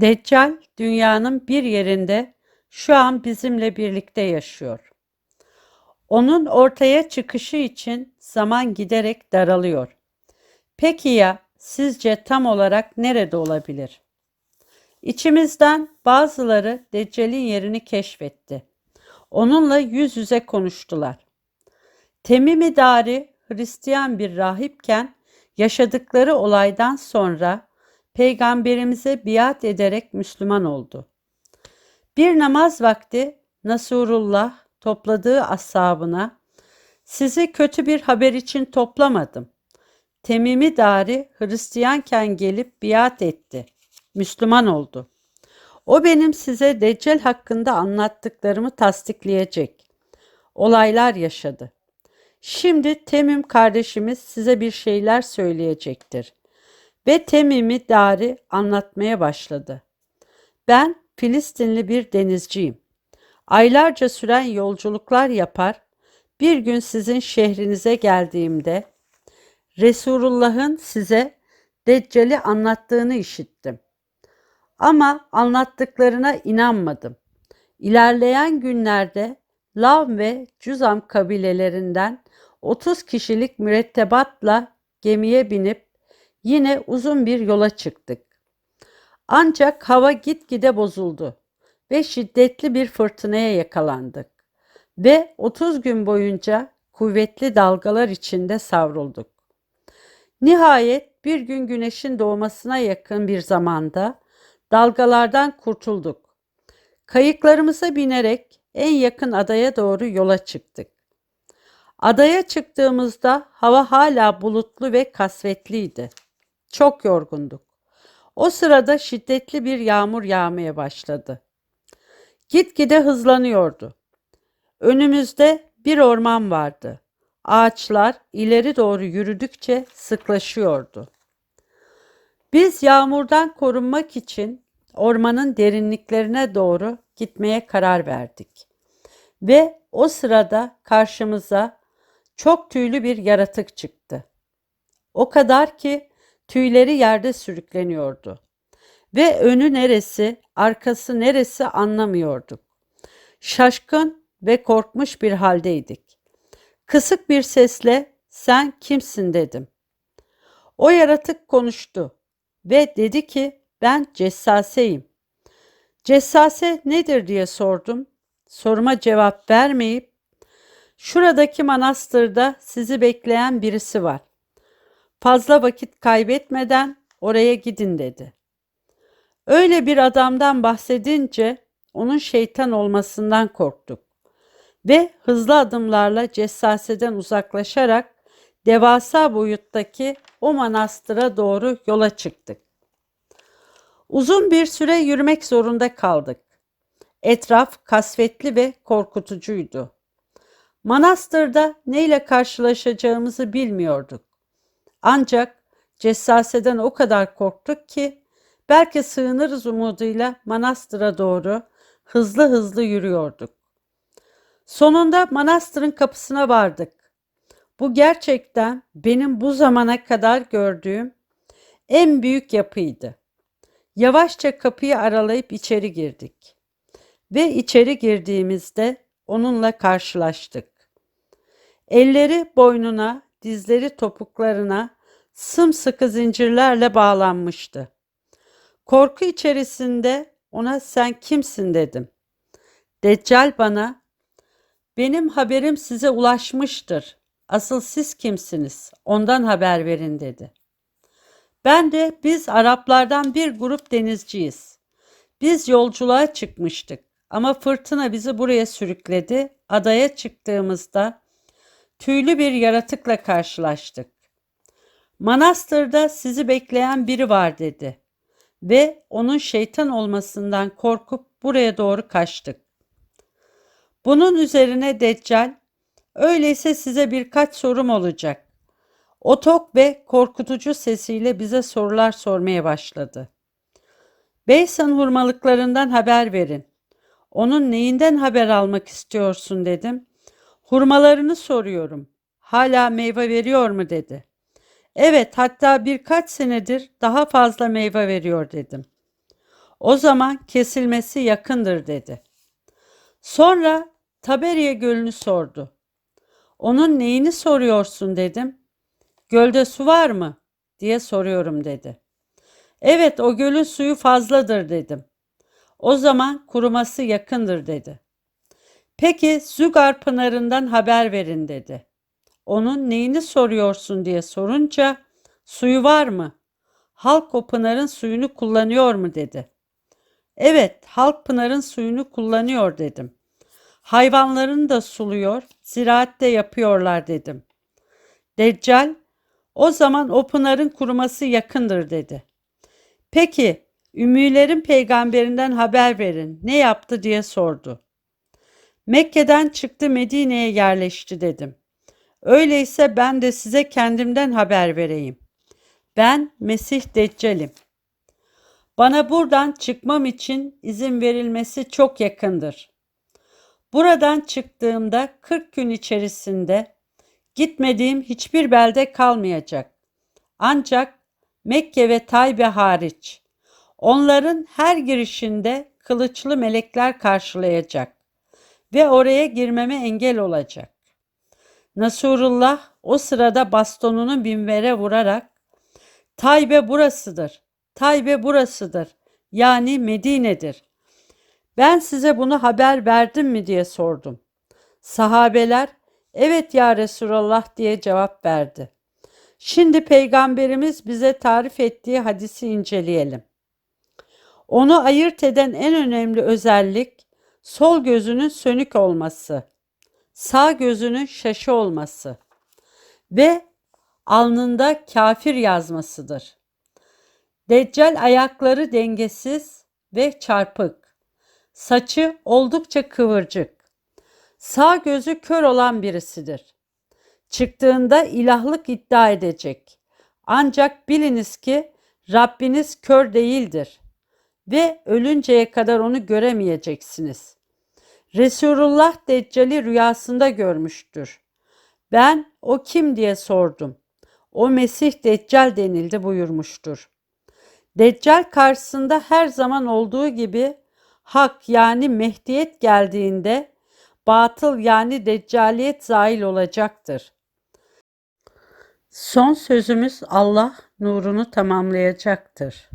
Deccal dünyanın bir yerinde şu an bizimle birlikte yaşıyor. Onun ortaya çıkışı için zaman giderek daralıyor. Peki ya sizce tam olarak nerede olabilir? İçimizden bazıları Deccal'in yerini keşfetti. Onunla yüz yüze konuştular. Temimi Dari Hristiyan bir rahipken yaşadıkları olaydan sonra peygamberimize biat ederek Müslüman oldu. Bir namaz vakti Nasurullah topladığı ashabına sizi kötü bir haber için toplamadım. Temimi Dari Hristiyanken gelip biat etti. Müslüman oldu. O benim size Deccal hakkında anlattıklarımı tasdikleyecek. Olaylar yaşadı. Şimdi Temim kardeşimiz size bir şeyler söyleyecektir. Ve Temim'i Dari anlatmaya başladı. Ben Filistinli bir denizciyim. Aylarca süren yolculuklar yapar, bir gün sizin şehrinize geldiğimde Resulullah'ın size Deccal'i anlattığını işittim. Ama anlattıklarına inanmadım. İlerleyen günlerde Lav ve Cüzam kabilelerinden 30 kişilik mürettebatla gemiye binip yine uzun bir yola çıktık. Ancak hava gitgide bozuldu ve şiddetli bir fırtınaya yakalandık ve 30 gün boyunca kuvvetli dalgalar içinde savrulduk. Nihayet bir gün güneşin doğmasına yakın bir zamanda dalgalardan kurtulduk. Kayıklarımıza binerek en yakın adaya doğru yola çıktık. Adaya çıktığımızda hava hala bulutlu ve kasvetliydi. Çok yorgunduk. O sırada şiddetli bir yağmur yağmaya başladı. Gitgide hızlanıyordu. Önümüzde bir orman vardı. Ağaçlar ileri doğru yürüdükçe sıklaşıyordu. Biz yağmurdan korunmak için ormanın derinliklerine doğru gitmeye karar verdik. Ve o sırada karşımıza çok tüylü bir yaratık çıktı. O kadar ki tüyleri yerde sürükleniyordu. Ve önü neresi, arkası neresi anlamıyorduk. Şaşkın ve korkmuş bir haldeydik. Kısık bir sesle sen kimsin dedim. O yaratık konuştu ve dedi ki ben cessaseyim. Cessase nedir diye sordum. Soruma cevap vermeyip şuradaki manastırda sizi bekleyen birisi var. Fazla vakit kaybetmeden oraya gidin dedi. Öyle bir adamdan bahsedince onun şeytan olmasından korktuk ve hızlı adımlarla cessaseden uzaklaşarak devasa boyuttaki o manastıra doğru yola çıktık. Uzun bir süre yürümek zorunda kaldık. Etraf kasvetli ve korkutucuydu. Manastırda neyle karşılaşacağımızı bilmiyorduk. Ancak cessaseden o kadar korktuk ki belki sığınırız umuduyla manastıra doğru hızlı hızlı yürüyorduk. Sonunda manastırın kapısına vardık. Bu gerçekten benim bu zamana kadar gördüğüm en büyük yapıydı. Yavaşça kapıyı aralayıp içeri girdik. Ve içeri girdiğimizde onunla karşılaştık. Elleri boynuna, dizleri topuklarına sımsıkı zincirlerle bağlanmıştı. Korku içerisinde ona sen kimsin dedim. Deccal bana benim haberim size ulaşmıştır. Asıl siz kimsiniz? Ondan haber verin dedi. Ben de biz Araplardan bir grup denizciyiz. Biz yolculuğa çıkmıştık ama fırtına bizi buraya sürükledi. Adaya çıktığımızda tüylü bir yaratıkla karşılaştık. Manastırda sizi bekleyen biri var dedi ve onun şeytan olmasından korkup buraya doğru kaçtık. Bunun üzerine Deccal, öyleyse size birkaç sorum olacak. O tok ve korkutucu sesiyle bize sorular sormaya başladı. Beysan hurmalıklarından haber verin. Onun neyinden haber almak istiyorsun dedim. Hurmalarını soruyorum. Hala meyve veriyor mu dedi. Evet hatta birkaç senedir daha fazla meyve veriyor dedim. O zaman kesilmesi yakındır dedi. Sonra Taberiye Gölü'nü sordu. Onun neyini soruyorsun dedim. Gölde su var mı diye soruyorum dedi. Evet o gölün suyu fazladır dedim. O zaman kuruması yakındır dedi. Peki Zügar Pınarı'ndan haber verin dedi. Onun neyini soruyorsun diye sorunca suyu var mı? Halk o pınarın suyunu kullanıyor mu dedi. Evet halk pınarın suyunu kullanıyor dedim. Hayvanlarını da suluyor, ziraatte yapıyorlar dedim. Deccal, o zaman o pınarın kuruması yakındır dedi. Peki, Ümmülerin peygamberinden haber verin, ne yaptı diye sordu. Mekke'den çıktı Medine'ye yerleşti dedim. Öyleyse ben de size kendimden haber vereyim. Ben Mesih Deccal'im. Bana buradan çıkmam için izin verilmesi çok yakındır. Buradan çıktığımda 40 gün içerisinde gitmediğim hiçbir belde kalmayacak. Ancak Mekke ve Taybe hariç. Onların her girişinde kılıçlı melekler karşılayacak ve oraya girmeme engel olacak. Nasrullah o sırada bastonunu minvere vurarak Taybe burasıdır, Taybe burasıdır yani Medine'dir. Ben size bunu haber verdim mi diye sordum. Sahabeler evet ya Resulallah diye cevap verdi. Şimdi peygamberimiz bize tarif ettiği hadisi inceleyelim. Onu ayırt eden en önemli özellik sol gözünün sönük olması, sağ gözünün şaşı olması ve alnında kafir yazmasıdır. Deccal ayakları dengesiz ve çarpık. Saçı oldukça kıvırcık. Sağ gözü kör olan birisidir. Çıktığında ilahlık iddia edecek. Ancak biliniz ki Rabbiniz kör değildir ve ölünceye kadar onu göremeyeceksiniz. Resulullah Deccal'i rüyasında görmüştür. Ben o kim diye sordum. O Mesih Deccal denildi buyurmuştur. Deccal karşısında her zaman olduğu gibi hak yani Mehdiyet geldiğinde batıl yani deccaliyet zahil olacaktır. Son sözümüz Allah nurunu tamamlayacaktır.